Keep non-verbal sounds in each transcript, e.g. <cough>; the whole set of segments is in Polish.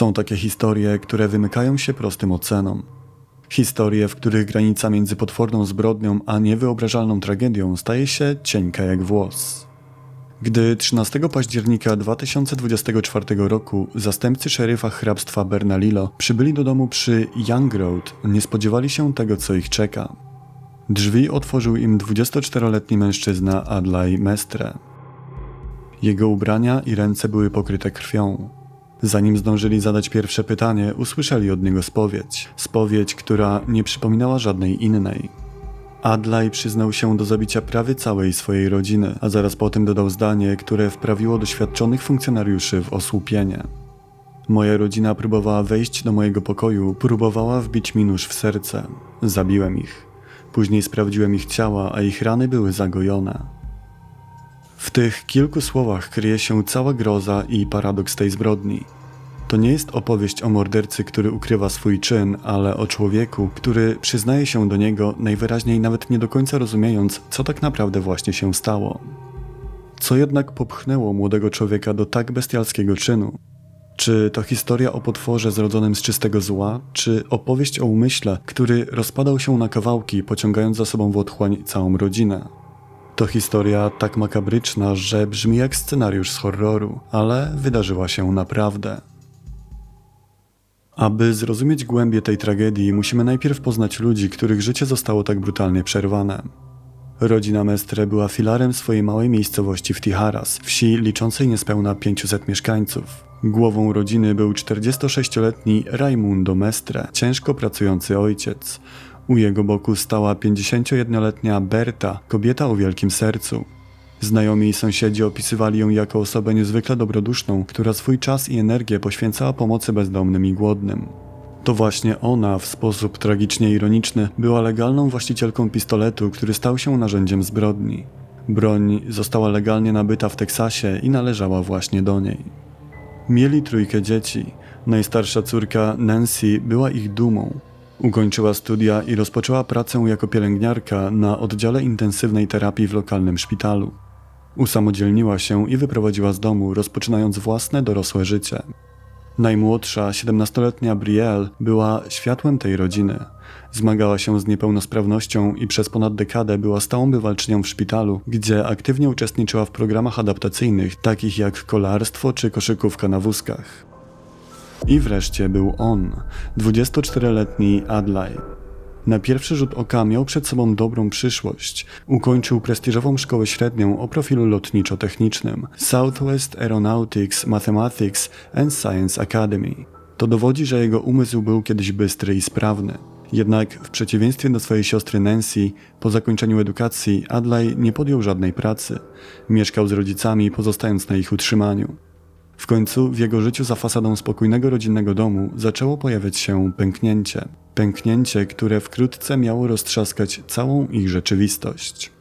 Są takie historie, które wymykają się prostym ocenom. Historie, w których granica między potworną zbrodnią a niewyobrażalną tragedią staje się cienka jak włos. Gdy 13 października 2024 roku zastępcy szeryfa hrabstwa Bernalillo przybyli do domu przy Young Road, nie spodziewali się tego, co ich czeka. Drzwi otworzył im 24-letni mężczyzna Adlai Mestre. Jego ubrania i ręce były pokryte krwią. Zanim zdążyli zadać pierwsze pytanie, usłyszeli od niego spowiedź. Spowiedź, która nie przypominała żadnej innej. Adlai przyznał się do zabicia prawie całej swojej rodziny, a zaraz potem dodał zdanie, które wprawiło doświadczonych funkcjonariuszy w osłupienie. Moja rodzina próbowała wejść do mojego pokoju, próbowała wbić mi nóż w serce. Zabiłem ich. Później sprawdziłem ich ciała, a ich rany były zagojone. W tych kilku słowach kryje się cała groza i paradoks tej zbrodni. To nie jest opowieść o mordercy, który ukrywa swój czyn, ale o człowieku, który przyznaje się do niego, najwyraźniej nawet nie do końca rozumiejąc, co tak naprawdę właśnie się stało. Co jednak popchnęło młodego człowieka do tak bestialskiego czynu? Czy to historia o potworze zrodzonym z czystego zła, czy opowieść o umyśle, który rozpadał się na kawałki, pociągając za sobą w otchłań całą rodzinę? To historia tak makabryczna, że brzmi jak scenariusz z horroru, ale wydarzyła się naprawdę. Aby zrozumieć głębię tej tragedii, musimy najpierw poznać ludzi, których życie zostało tak brutalnie przerwane. Rodzina Mestre była filarem swojej małej miejscowości w Tiharas, wsi liczącej niespełna 500 mieszkańców. Głową rodziny był 46-letni Raimundo Mestre, ciężko pracujący ojciec. U jego boku stała 51-letnia Berta, kobieta o wielkim sercu. Znajomi i sąsiedzi opisywali ją jako osobę niezwykle dobroduszną, która swój czas i energię poświęcała pomocy bezdomnym i głodnym. To właśnie ona, w sposób tragicznie ironiczny, była legalną właścicielką pistoletu, który stał się narzędziem zbrodni. Broń została legalnie nabyta w Teksasie i należała właśnie do niej. Mieli trójkę dzieci. Najstarsza córka Nancy była ich dumą. Ukończyła studia i rozpoczęła pracę jako pielęgniarka na oddziale intensywnej terapii w lokalnym szpitalu. Usamodzielniła się i wyprowadziła z domu, rozpoczynając własne dorosłe życie. Najmłodsza, 17-letnia Brielle była światłem tej rodziny. Zmagała się z niepełnosprawnością i przez ponad dekadę była stałą bywalczynią w szpitalu, gdzie aktywnie uczestniczyła w programach adaptacyjnych, takich jak kolarstwo czy koszykówka na wózkach. I wreszcie był on, 24-letni Adlai. Na pierwszy rzut oka miał przed sobą dobrą przyszłość. Ukończył prestiżową szkołę średnią o profilu lotniczo-technicznym Southwest Aeronautics, Mathematics and Science Academy. To dowodzi, że jego umysł był kiedyś bystry i sprawny. Jednak w przeciwieństwie do swojej siostry Nancy, po zakończeniu edukacji Adlai nie podjął żadnej pracy. Mieszkał z rodzicami, pozostając na ich utrzymaniu. W końcu w jego życiu za fasadą spokojnego rodzinnego domu zaczęło pojawiać się pęknięcie. Pęknięcie, które wkrótce miało roztrzaskać całą ich rzeczywistość.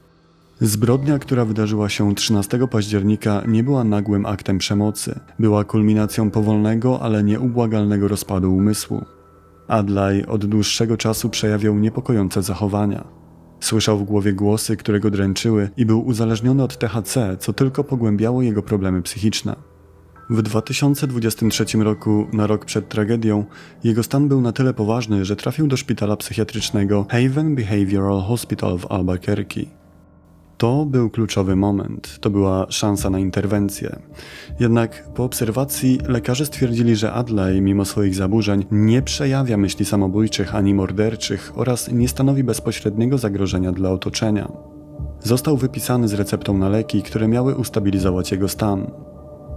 Zbrodnia, która wydarzyła się 13 października, nie była nagłym aktem przemocy. Była kulminacją powolnego, ale nieubłagalnego rozpadu umysłu. Adlai od dłuższego czasu przejawiał niepokojące zachowania. Słyszał w głowie głosy, które go dręczyły i był uzależniony od THC, co tylko pogłębiało jego problemy psychiczne. W 2023 roku, na rok przed tragedią, jego stan był na tyle poważny, że trafił do szpitala psychiatrycznego Haven Behavioral Hospital w Albuquerque. To był kluczowy moment, to była szansa na interwencję. Jednak po obserwacji lekarze stwierdzili, że Adlai, mimo swoich zaburzeń, nie przejawia myśli samobójczych ani morderczych oraz nie stanowi bezpośredniego zagrożenia dla otoczenia. Został wypisany z receptą na leki, które miały ustabilizować jego stan.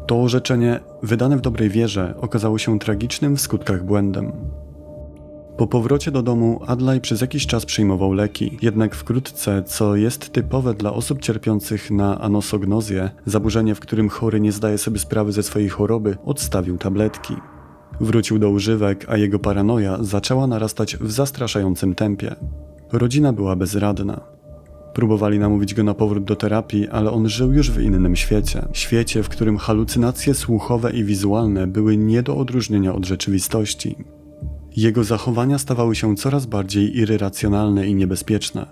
To orzeczenie, wydane w dobrej wierze, okazało się tragicznym w skutkach błędem. Po powrocie do domu Adlai przez jakiś czas przyjmował leki, jednak wkrótce, co jest typowe dla osób cierpiących na anosognozję, zaburzenie, w którym chory nie zdaje sobie sprawy ze swojej choroby, odstawił tabletki. Wrócił do używek, a jego paranoja zaczęła narastać w zastraszającym tempie. Rodzina była bezradna. Próbowali namówić go na powrót do terapii, ale on żył już w innym świecie. Świecie, w którym halucynacje słuchowe i wizualne były nie do odróżnienia od rzeczywistości. Jego zachowania stawały się coraz bardziej irracjonalne i niebezpieczne.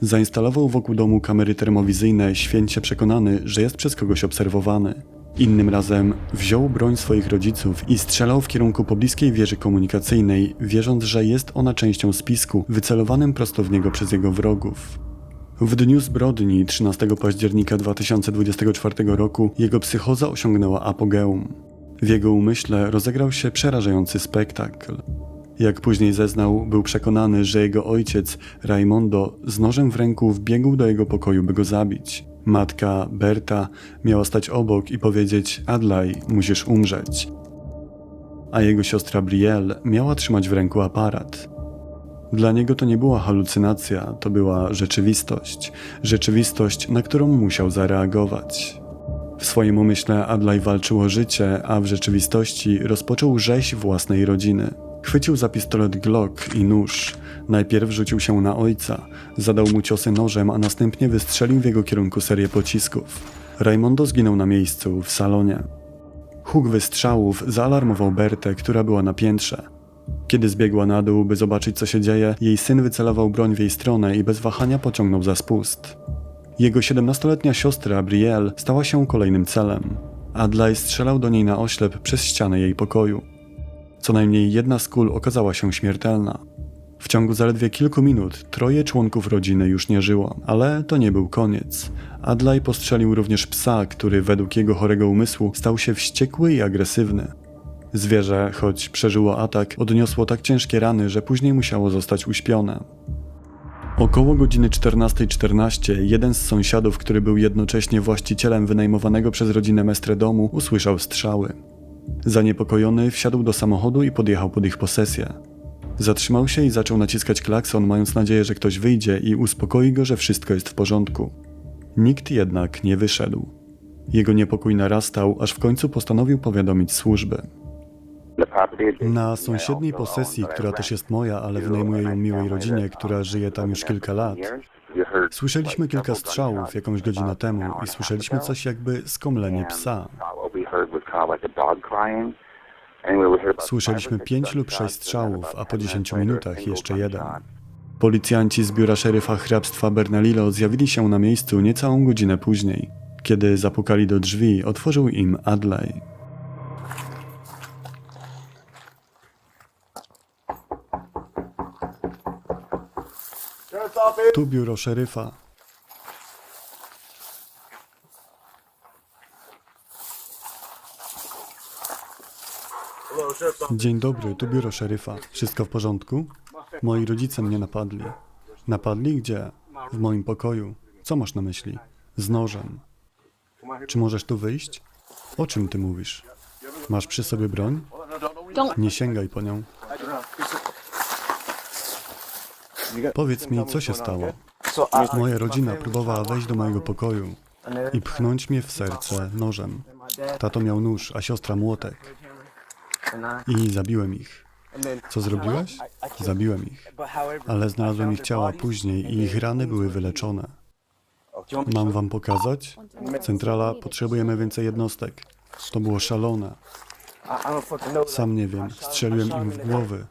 Zainstalował wokół domu kamery termowizyjne, święcie przekonany, że jest przez kogoś obserwowany. Innym razem wziął broń swoich rodziców i strzelał w kierunku pobliskiej wieży komunikacyjnej, wierząc, że jest ona częścią spisku wycelowanym prosto w niego przez jego wrogów. W dniu zbrodni 13 października 2024 roku jego psychoza osiągnęła apogeum. W jego umyśle rozegrał się przerażający spektakl. Jak później zeznał, był przekonany, że jego ojciec, Raimondo, z nożem w ręku wbiegł do jego pokoju, by go zabić. Matka, Berta, miała stać obok i powiedzieć: Adlai, musisz umrzeć. A jego siostra Brielle miała trzymać w ręku aparat. Dla niego to nie była halucynacja, to była rzeczywistość. Rzeczywistość, na którą musiał zareagować. W swoim umyśle Adlai walczył o życie, a w rzeczywistości rozpoczął rzeź własnej rodziny. Chwycił za pistolet Glock i nóż. Najpierw rzucił się na ojca, zadał mu ciosy nożem, a następnie wystrzelił w jego kierunku serię pocisków. Raimondo zginął na miejscu, w salonie. Huk wystrzałów zaalarmował Bertę, która była na piętrze. Kiedy zbiegła na dół, by zobaczyć co się dzieje, jej syn wycelował broń w jej stronę i bez wahania pociągnął za spust. Jego 17-letnia siostra Brielle stała się kolejnym celem. Adlai strzelał do niej na oślep przez ścianę jej pokoju. Co najmniej jedna z kul okazała się śmiertelna. W ciągu zaledwie kilku minut troje członków rodziny już nie żyło, ale to nie był koniec. Adlai postrzelił również psa, który według jego chorego umysłu stał się wściekły i agresywny. Zwierzę, choć przeżyło atak, odniosło tak ciężkie rany, że później musiało zostać uśpione. Około godziny 14.14 jeden z sąsiadów, który był jednocześnie właścicielem wynajmowanego przez rodzinę Mestre domu, usłyszał strzały. Zaniepokojony wsiadł do samochodu i podjechał pod ich posesję. Zatrzymał się i zaczął naciskać klakson, mając nadzieję, że ktoś wyjdzie i uspokoi go, że wszystko jest w porządku. Nikt jednak nie wyszedł. Jego niepokój narastał, aż w końcu postanowił powiadomić służby. Na sąsiedniej posesji, która też jest moja, ale wynajmuję ją miłej rodzinie, która żyje tam już kilka lat, słyszeliśmy kilka strzałów jakąś godzinę temu i słyszeliśmy coś jakby skomlenie psa. Słyszeliśmy pięć lub sześć strzałów, a po 10 minutach jeszcze jeden. Policjanci z biura szeryfa hrabstwa Bernalillo zjawili się na miejscu niecałą godzinę później. Kiedy zapukali do drzwi, otworzył im Adlai. Tu biuro szeryfa. Dzień dobry, tu biuro szeryfa. Wszystko w porządku? Moi rodzice mnie napadli. Napadli gdzie? W moim pokoju. Co masz na myśli? Z nożem. Czy możesz tu wyjść? O czym ty mówisz? Masz przy sobie broń? Nie sięgaj po nią. Powiedz mi, co się stało? Moja rodzina próbowała wejść do mojego pokoju i pchnąć mnie w serce nożem. Tato miał nóż, a siostra młotek. I zabiłem ich. Co zrobiłeś? Zabiłem ich. Ale znalazłem ich ciała później i ich rany były wyleczone. Mam wam pokazać? Centrala, potrzebujemy więcej jednostek. To było szalone. Sam nie wiem, strzeliłem im w głowy.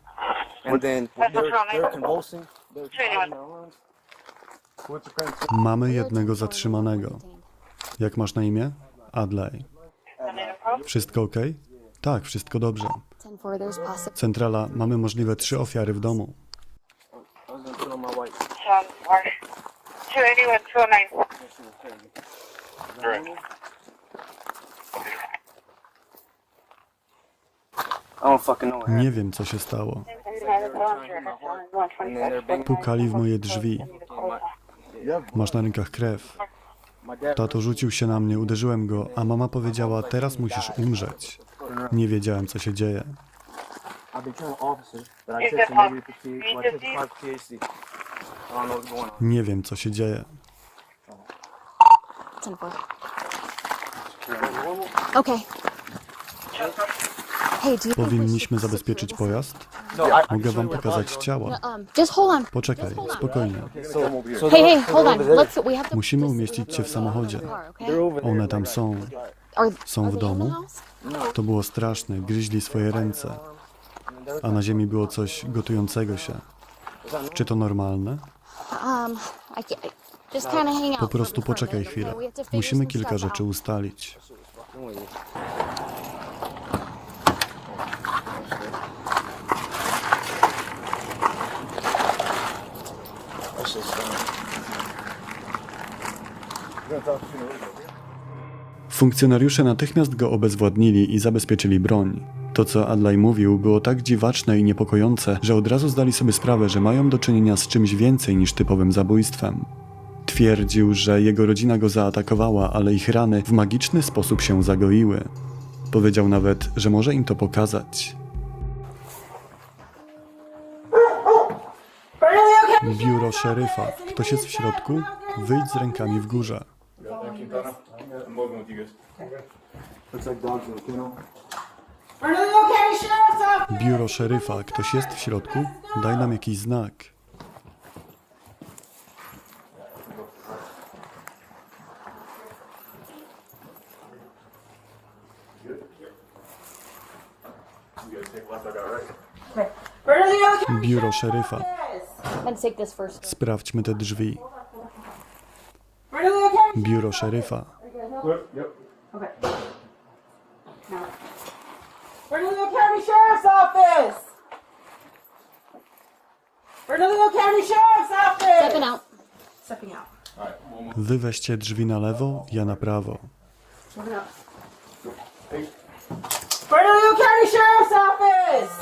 Mamy jednego zatrzymanego. Jak masz na imię? Adlai. Wszystko ok? Tak, wszystko dobrze. Centrala, mamy możliwe trzy ofiary w domu. Nie wiem, co się stało. Pukali w moje drzwi. Masz na rękach krew. Tato rzucił się na mnie, uderzyłem go, a mama powiedziała, teraz musisz umrzeć. Nie wiedziałem, co się dzieje. Nie wiem, co się dzieje. Okay. Powinniśmy zabezpieczyć pojazd? No, Mogę wam pokazać ciała. Um, hold on. Poczekaj, spokojnie. so Hey, hey, hold on. Let's. We have to. Musimy umieścić cię w samochodzie. One tam są. Są w domu? To było straszne, gryźli swoje ręce, a na ziemi było coś gotującego się. Czy to normalne? Um. Po prostu poczekaj chwilę. Musimy kilka rzeczy ustalić. Funkcjonariusze natychmiast go obezwładnili i zabezpieczyli broń. To, co Adlai mówił, było tak dziwaczne i niepokojące, że od razu zdali sobie sprawę, że mają do czynienia z czymś więcej niż typowym zabójstwem. Twierdził, że jego rodzina go zaatakowała, ale ich rany w magiczny sposób się zagoiły. Powiedział nawet, że może im to pokazać. Biuro szeryfa. Ktoś jest w środku? Wyjdź z rękami w górze. Looks like dogs in the kennel. Biuro szeryfa. Ktoś jest w środku? Daj nam jakiś znak. Biuro szeryfa. Let's take this first. Sprawdźmy te drzwi. Biuro szeryfa. Okay. Now, Bernalillo County Sheriff's Office! Bernalillo County Sheriff's Office! Stepping out. Stepping out. Wy weźcie drzwi na lewo, ja na prawo. Stepping out. Bernalillo County Sheriff's Office!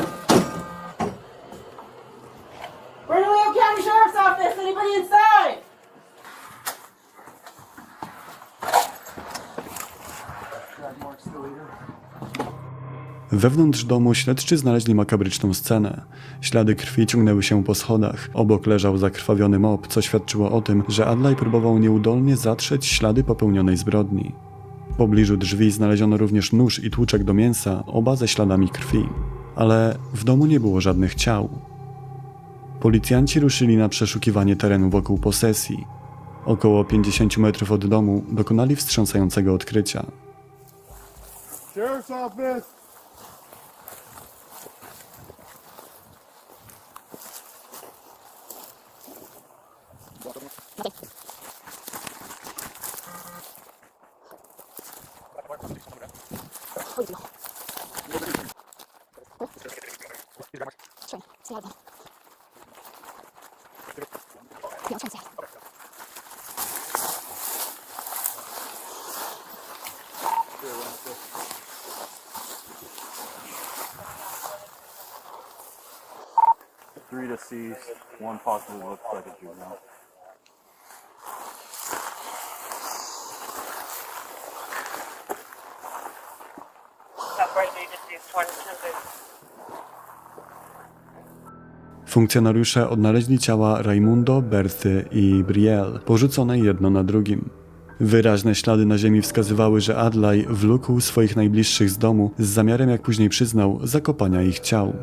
Bernalillo County Sheriff's Office! Anybody inside? Wewnątrz domu śledczy znaleźli makabryczną scenę. Ślady krwi ciągnęły się po schodach. Obok leżał zakrwawiony mop, co świadczyło o tym, że Adlai próbował nieudolnie zatrzeć ślady popełnionej zbrodni. W pobliżu drzwi znaleziono również nóż i tłuczek do mięsa, oba ze śladami krwi. Ale w domu nie było żadnych ciał. Policjanci ruszyli na przeszukiwanie terenu wokół posesji. Około 50 metrów od domu dokonali wstrząsającego odkrycia. Sheriff's office. Deceased, one possibly looks like a juvenile. Funkcjonariusze odnaleźli ciała Raimundo, Berthy i Brielle, porzucone jedno na drugim. Wyraźne ślady na ziemi wskazywały, że Adlai wlókł swoich najbliższych z domu z zamiarem, jak później przyznał, zakopania ich ciał.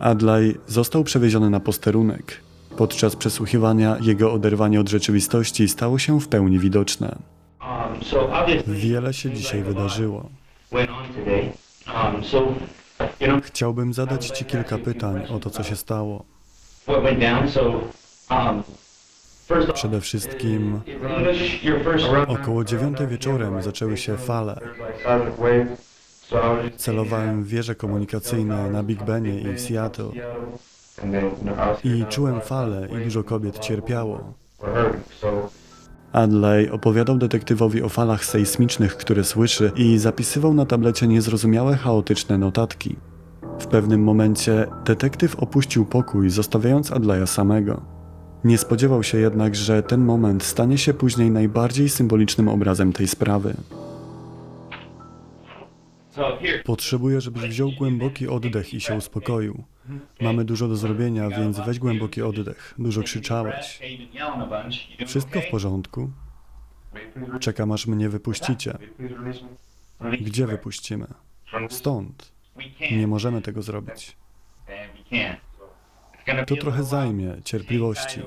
Adlai został przewieziony na posterunek. Podczas przesłuchiwania jego oderwanie od rzeczywistości stało się w pełni widoczne. Um, Wiele się dzisiaj wydarzyło. Um, Chciałbym zadać Ci kilka pytań o to, co się stało. um, Przede wszystkim około dziewiątej wieczorem zaczęły się fale. Celowałem w wieże komunikacyjne na Big Benie i w Seattle i czułem fale i dużo kobiet cierpiało. Adlai opowiadał detektywowi o falach sejsmicznych, które słyszy i zapisywał na tablecie niezrozumiałe, chaotyczne notatki. W pewnym momencie detektyw opuścił pokój, zostawiając Adlaja samego. Nie spodziewał się jednak, że ten moment stanie się później najbardziej symbolicznym obrazem tej sprawy. Potrzebuję, żebyś wziął głęboki oddech i się uspokoił. Mamy dużo do zrobienia, więc weź głęboki oddech. Dużo krzyczałeś. Wszystko w porządku? Czekam, aż mnie wypuścicie. Gdzie wypuścimy? Stąd. Nie możemy tego zrobić. To trochę zajmie cierpliwości.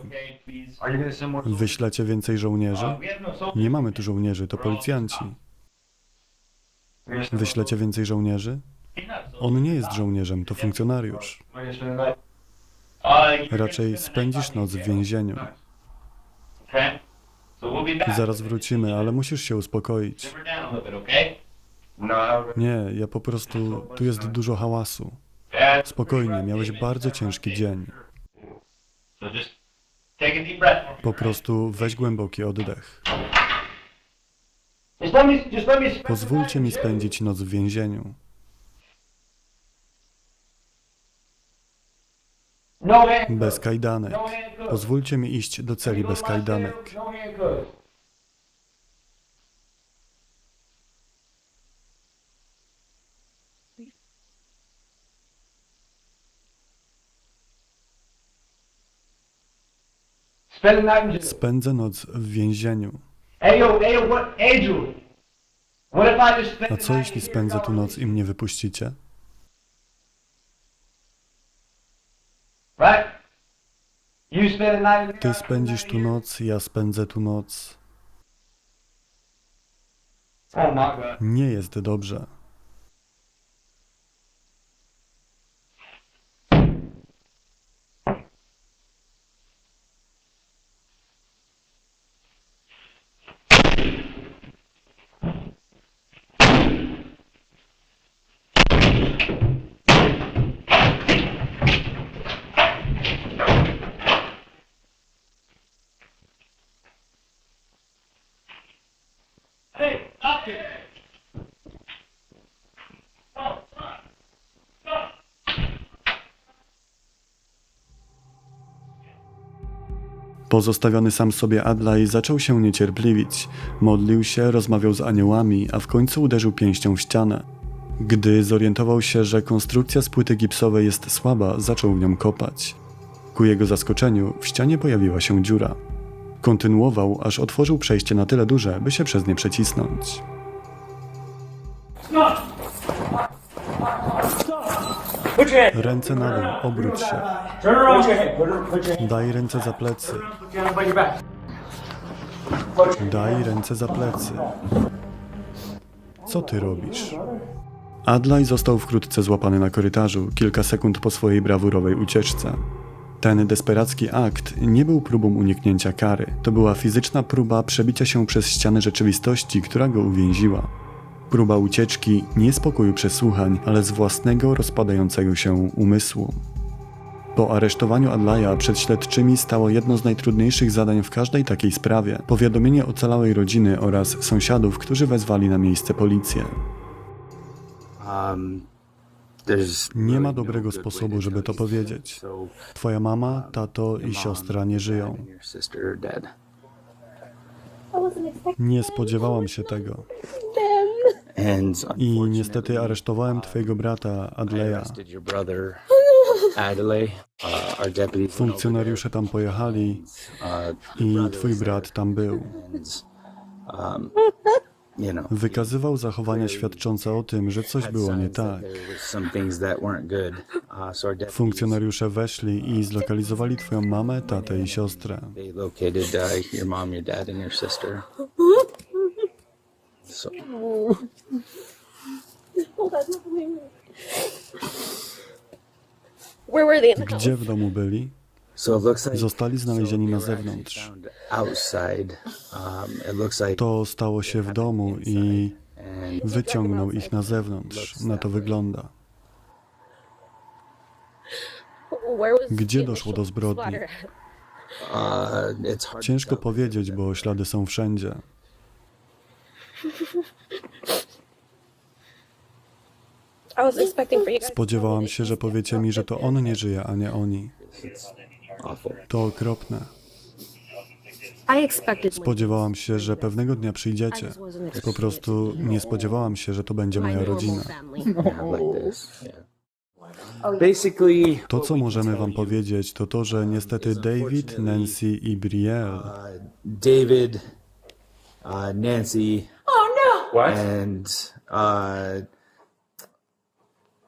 Wyślecie więcej żołnierzy? Nie mamy tu żołnierzy, to policjanci. Wyślecie więcej żołnierzy? On nie jest żołnierzem, to funkcjonariusz. Raczej spędzisz noc w więzieniu. Zaraz wrócimy, ale musisz się uspokoić. Nie, ja po prostu. Tu jest dużo hałasu. Spokojnie, miałeś bardzo ciężki dzień. Po prostu weź głęboki oddech. Pozwólcie mi spędzić noc w więzieniu. Bez kajdanek. Pozwólcie mi iść do celi bez kajdanek. Spędzę noc w więzieniu. A co jeśli spędzę tu noc i mnie wypuścicie? Ty spędzisz tu noc, ja spędzę tu noc. Oh. Nie jest dobrze. Pozostawiony sam sobie Adlai zaczął się niecierpliwić. Modlił się, rozmawiał z aniołami, a w końcu uderzył pięścią w ścianę. Gdy zorientował się, że konstrukcja z płyty gipsowej jest słaba, zaczął w nią kopać. Ku jego zaskoczeniu w ścianie pojawiła się dziura. Kontynuował, aż otworzył przejście na tyle duże, by się przez nie przecisnąć. Ręce na dół, obróć się. Daj ręce za plecy. Daj ręce za plecy. Co ty robisz? Adlai został wkrótce złapany na korytarzu, kilka sekund po swojej brawurowej ucieczce. Ten desperacki akt nie był próbą uniknięcia kary. To była fizyczna próba przebicia się przez ścianę rzeczywistości, która go uwięziła. Próba ucieczki nie z pokoju przesłuchań, ale z własnego rozpadającego się umysłu. Po aresztowaniu Adlaja przed śledczymi stało jedno z najtrudniejszych zadań w każdej takiej sprawie powiadomienie ocalałej rodziny oraz sąsiadów, którzy wezwali na miejsce policję. Um, Nie ma no dobrego sposobu, żeby to powiedzieć. Twoja mama, tato your i siostra nie żyją. Nie spodziewałam się tego. I niestety aresztowałem twojego brata Adelaide. Uh, over Funkcjonariusze tam pojechali. Uh, i twój brat tam był. um, Wykazywał zachowania świadczące o tym, że coś było nie tak. Uh, so Funkcjonariusze weszli i zlokalizowali twoją mamę, tatę i siostrę. they <laughs> located uh, your mom, your dad, and your sister. So Hold on. Where were they in the house? Gdzie w domu byli? Zostali znalezieni na zewnątrz. um, To stało się w domu i wyciągnął ich na zewnątrz. Na to wygląda. Gdzie doszło do zbrodni? uh, Ciężko powiedzieć, bo ślady są wszędzie. I was expecting for you guys to Spodziewałam się, że powiecie mi, że to on nie żyje, a nie oni. To okropne. I expected Spodziewałam się, że pewnego dnia przyjdziecie. Po prostu nie spodziewałam się, że to będzie moja rodzina. <laughs> Basically, To, co możemy wam powiedzieć, to to, że niestety David, Nancy i Brielle uh, David, uh, Nancy, What? and uh,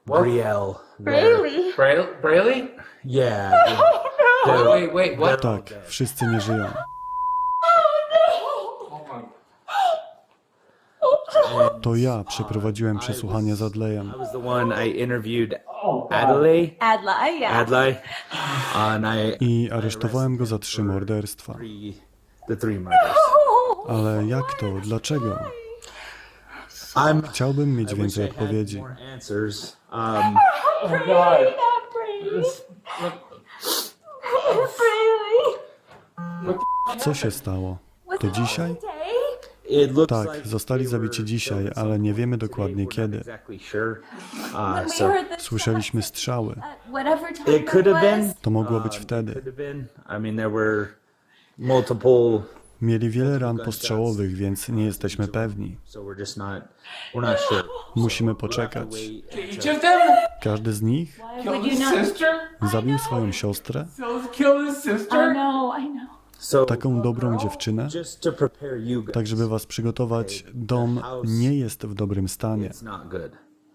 Brielle. Really? Braille? Braille? Yeah. <laughs> Wait, wait, wait, what? Tak, wszyscy nie żyją. To ja przeprowadziłem przesłuchanie z Adlejem. I was the one I interviewed Adelaide. Adla, yeah. Adelaide. And I I aresztowałem go za trzy morderstwa. three, the three murders. <laughs> Ale jak to? Dlaczego? Chciałbym mieć więcej odpowiedzi. <laughs> Co się stało? To dzisiaj? Tak, zostali zabici dzisiaj, ale nie wiemy dokładnie kiedy. Uh, Słyszeliśmy strzały. was. To mogło być Um, wtedy. Mieli wiele ran postrzałowych, więc nie jesteśmy pewni. Musimy poczekać. Każdy z nich zabił swoją siostrę, taką dobrą dziewczynę. Tak, żeby was przygotować, dom nie jest w dobrym stanie.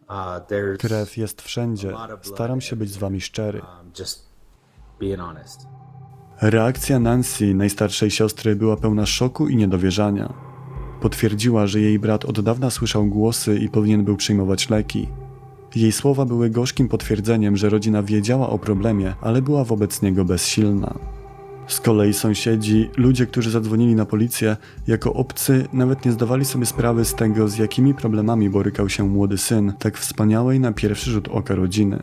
Uh, Krew jest wszędzie. Staram się być z wami szczery. Reakcja Nancy, najstarszej siostry, była pełna szoku i niedowierzania. Potwierdziła, że jej brat od dawna słyszał głosy i powinien był przyjmować leki. Jej słowa były gorzkim potwierdzeniem, że rodzina wiedziała o problemie, ale była wobec niego bezsilna. Z kolei sąsiedzi, ludzie, którzy zadzwonili na policję, jako obcy nawet nie zdawali sobie sprawy z tego, z jakimi problemami borykał się młody syn tak wspaniałej na pierwszy rzut oka rodziny.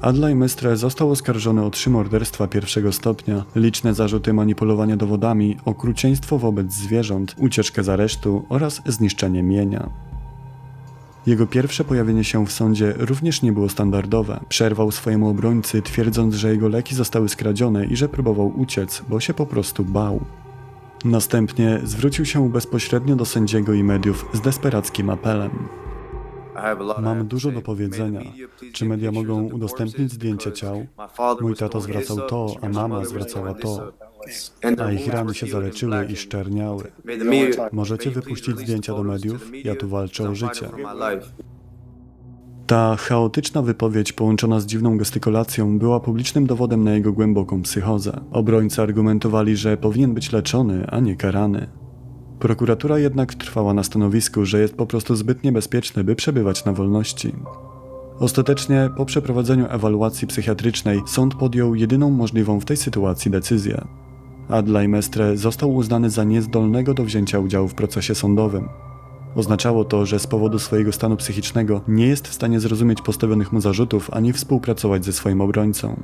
Adlai Mestre został oskarżony o trzy morderstwa pierwszego stopnia, liczne zarzuty manipulowania dowodami, okrucieństwo wobec zwierząt, ucieczkę z aresztu oraz zniszczenie mienia. Jego pierwsze pojawienie się w sądzie również nie było standardowe. Przerwał swojemu obrońcy, twierdząc, że jego leki zostały skradzione i że próbował uciec, bo się po prostu bał. Następnie zwrócił się bezpośrednio do sędziego i mediów z desperackim apelem. Mam dużo do powiedzenia. Czy media mogą udostępnić zdjęcia ciał? Mój tato zwracał to, a mama zwracała to. A ich rany się zaleczyły i szczerniały. Możecie wypuścić zdjęcia do mediów? Ja tu walczę o życie. Ta chaotyczna wypowiedź połączona z dziwną gestykulacją była publicznym dowodem na jego głęboką psychozę. Obrońcy argumentowali, że powinien być leczony, a nie karany. Prokuratura jednak trwała na stanowisku, że jest po prostu zbyt niebezpieczny, by przebywać na wolności. Ostatecznie, po przeprowadzeniu ewaluacji psychiatrycznej, sąd podjął jedyną możliwą w tej sytuacji decyzję. Adlai Mestre został uznany za niezdolnego do wzięcia udziału w procesie sądowym. Oznaczało to, że z powodu swojego stanu psychicznego nie jest w stanie zrozumieć postawionych mu zarzutów ani współpracować ze swoim obrońcą.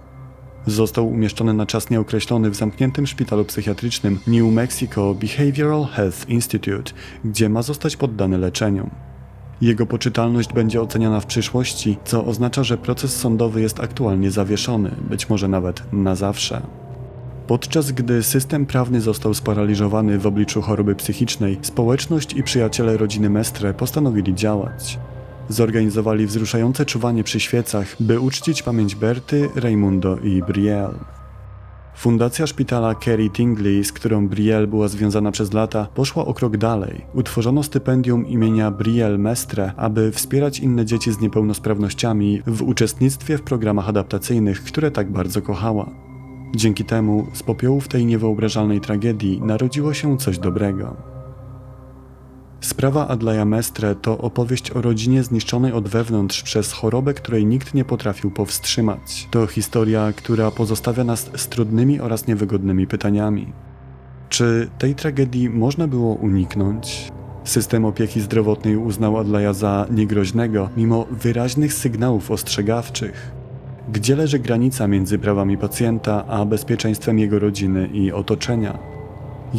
Został umieszczony na czas nieokreślony w zamkniętym szpitalu psychiatrycznym New Mexico Behavioral Health Institute, gdzie ma zostać poddany leczeniu. Jego poczytalność będzie oceniana w przyszłości, co oznacza, że proces sądowy jest aktualnie zawieszony, być może nawet na zawsze. Podczas gdy system prawny został sparaliżowany w obliczu choroby psychicznej, społeczność i przyjaciele rodziny Mestre postanowili działać. Zorganizowali wzruszające czuwanie przy świecach, by uczcić pamięć Berty, Raimundo i Brielle. Fundacja szpitala Kerry Tingley, z którą Brielle była związana przez lata, poszła o krok dalej. Utworzono stypendium imienia Brielle Mestre, aby wspierać inne dzieci z niepełnosprawnościami w uczestnictwie w programach adaptacyjnych, które tak bardzo kochała. Dzięki temu z popiołów tej niewyobrażalnej tragedii narodziło się coś dobrego. Sprawa Adlaja Mestre to opowieść o rodzinie zniszczonej od wewnątrz przez chorobę, której nikt nie potrafił powstrzymać. To historia, która pozostawia nas z trudnymi oraz niewygodnymi pytaniami. Czy tej tragedii można było uniknąć? System opieki zdrowotnej uznał Adlaja za niegroźnego, mimo wyraźnych sygnałów ostrzegawczych. Gdzie leży granica między prawami pacjenta a bezpieczeństwem jego rodziny i otoczenia?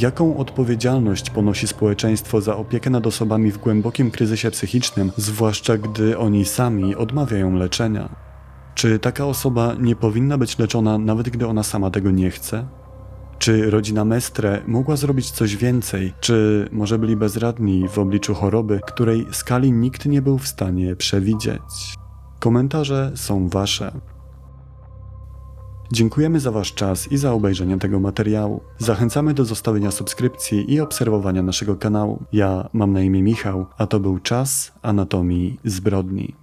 Jaką odpowiedzialność ponosi społeczeństwo za opiekę nad osobami w głębokim kryzysie psychicznym, zwłaszcza gdy oni sami odmawiają leczenia? Czy taka osoba nie powinna być leczona, nawet gdy ona sama tego nie chce? Czy rodzina Mestre mogła zrobić coś więcej? Czy może byli bezradni w obliczu choroby, której skali nikt nie był w stanie przewidzieć? Komentarze są wasze. Dziękujemy za Wasz czas i za obejrzenie tego materiału. Zachęcamy do zostawienia subskrypcji i obserwowania naszego kanału. Ja mam na imię Michał, a to był Czas Anatomii Zbrodni.